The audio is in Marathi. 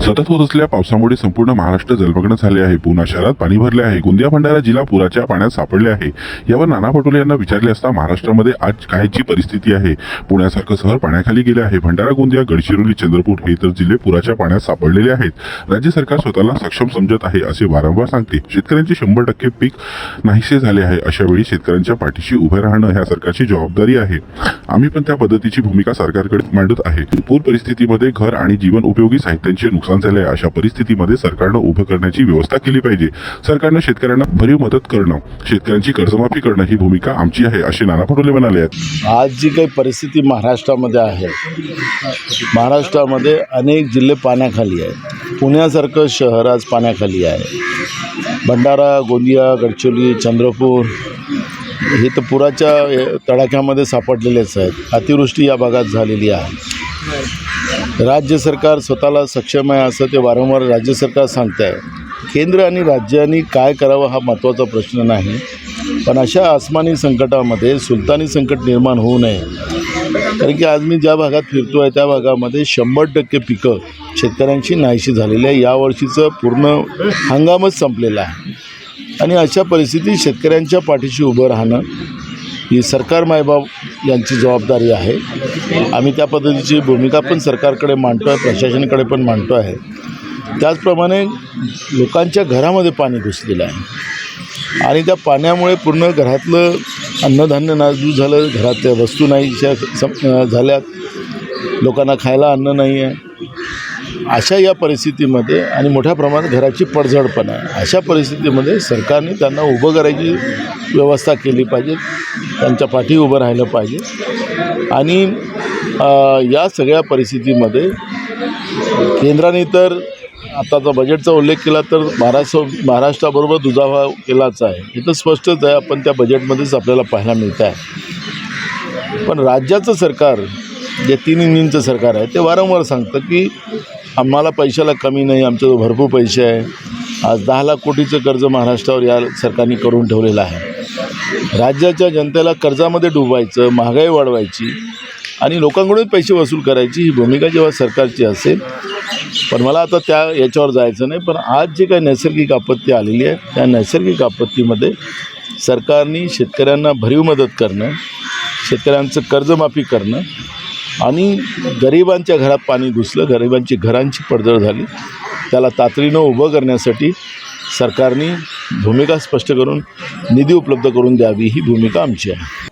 सतत होत असलेल्या पावसामुळे संपूर्ण महाराष्ट्र जलमग्न झाले आहे. पुणा शहरात पाणी भरले आहे. गोंदिया भंडारा जिल्हा पुराच्या पाण्यात सापडले आहे. यावर नाना पटोले यांना विचारले असता महाराष्ट्रामध्ये आज कायची परिस्थिती आहे. पुण्यासारखं शहर पाण्याखाली गेले आहे. भंडारा गोंदिया गडचिरोली चंद्रपूर हे तर जिल्हे पुराच्या पाण्यात सापडलेले आहेत. राज्य सरकार स्वतःला सक्षम समजत आहे असे वारंवार सांगते. शेतकऱ्यांचे शंभर टक्के पीक नाहीसे झाले आहे. अशा वेळी शेतकऱ्यांच्या पाठीशी उभे राहणं ह्या सरकारची जबाबदारी आहे. आम्ही पण त्या पद्धतीची भूमिका सरकारकडे मांडत आहे. पूर परिस्थितीमध्ये घर आणि जीवन उपयोगी साहित्यांचे नुकसान झाले आहे अशा परिस्थितीमध्ये सरकारनं उभं करण्याची व्यवस्था केली पाहिजे. सरकारनं शेतकऱ्यांना भरीव मदत करणं शेतकऱ्यांची कर्जमाफी करणं ही भूमिका आमची आहे असे नाना पटोले म्हणाले आहेत. आज जी काही परिस्थिती महाराष्ट्रामध्ये आहे महाराष्ट्रामध्ये अनेक जिल्हे पाण्याखाली आहेत. पुण्यासारखं शहर आज पाण्याखाली आहे. भंडारा गोंदिया गडचिरोली चंद्रपूर हे तर पुराच्या तडाख्यामध्ये सापडलेलेच आहेत. अतिवृष्टी या भागात झालेली आहे. राज्य सरकार स्वतःला सक्षम आहे असं ते वारंवार राज्य सरकार सांगत आहे केंद्र आणि राज्यांनी काय करावं हा महत्त्वाचा प्रश्न नाही. पण अशा आसमानी संकटामध्ये सुलतानी संकट निर्माण होऊ नये. कारण की आज मी ज्या भागात फिरतो आहे त्या भागामध्ये शंभर टक्के पिकं शेतकऱ्यांची नाहीशी झालेली आहे. यावर्षीचं पूर्ण हंगामच संपलेला आहे. आणि अशा परिस्थितीत शेतकऱ्यांच्या पाठीशी उभं राहणं ही सरकार मायबाब यांची जबाबदारी आहे. आम्ही त्या पद्धतीची भूमिका पण सरकारकडे मांडतो आहे प्रशासनाकडे पण मांडतो आहे त्याचप्रमाणे लोकांच्या घरामध्ये पाणी घुसलेलं आहे. आणि त्या पाण्यामुळे पूर्ण घरातलं अन्नधान्य नाजूक झालं घरातल्या वस्तू नाहीशा सम झाल्यात. लोकांना खायला अन्न नाही आहे अशा या परिस्थितीमध्ये आणि मोठ्या प्रमाणात घराची पडझड पण आहे. अशा परिस्थितीमध्ये सरकारने त्यांना उभं करायची व्यवस्था केली पाहिजे त्यांच्या पाठी उभं राहिलं पाहिजे. आणि या सगळ्या परिस्थितीमध्ये केंद्राने तर आताचा बजेटचा उल्लेख केला तर महाराष्ट्र महाराष्ट्राबरोबर दुजावा केलाच आहे. हे तर स्पष्टच आहे आपण त्या बजेटमध्येच आपल्याला पाहायला मिळत आहे पण राज्याचं सरकार जे तीन इंजिनचं सरकार आहे ते वारंवार सांगतं की आम्हाला पैशाला कमी नाही आमच्याजवळ भरपूर पैसे आहे. आज दहा लाख कोटीचं कर्ज महाराष्ट्रावर या सरकारने करून ठेवलेलं आहे. राज्याच्या जनतेला कर्जामध्ये डुबायचं महागाई वाढवायची आणि लोकांकडून पैसे वसूल करायची ही भूमिका जेव्हा सरकारची असेल पण मला आता त्या याच्यावर जायचं नाही पण आज जी काही नैसर्गिक आपत्ती आलेली आहे त्या नैसर्गिक आपत्तीमध्ये सरकारने शेतकऱ्यांना भरीव मदत करणं शेतकऱ्यांचं कर्जमाफी करणं आणि गरिबांच्या घरात पाणी घुसलं गरिबांची घरांची पडझड झाली. त्याला तातडीनं उभं करण्यासाठी सरकारने भूमिका स्पष्ट करून निधी उपलब्ध करून द्यावी ही भूमिका आमची आहे.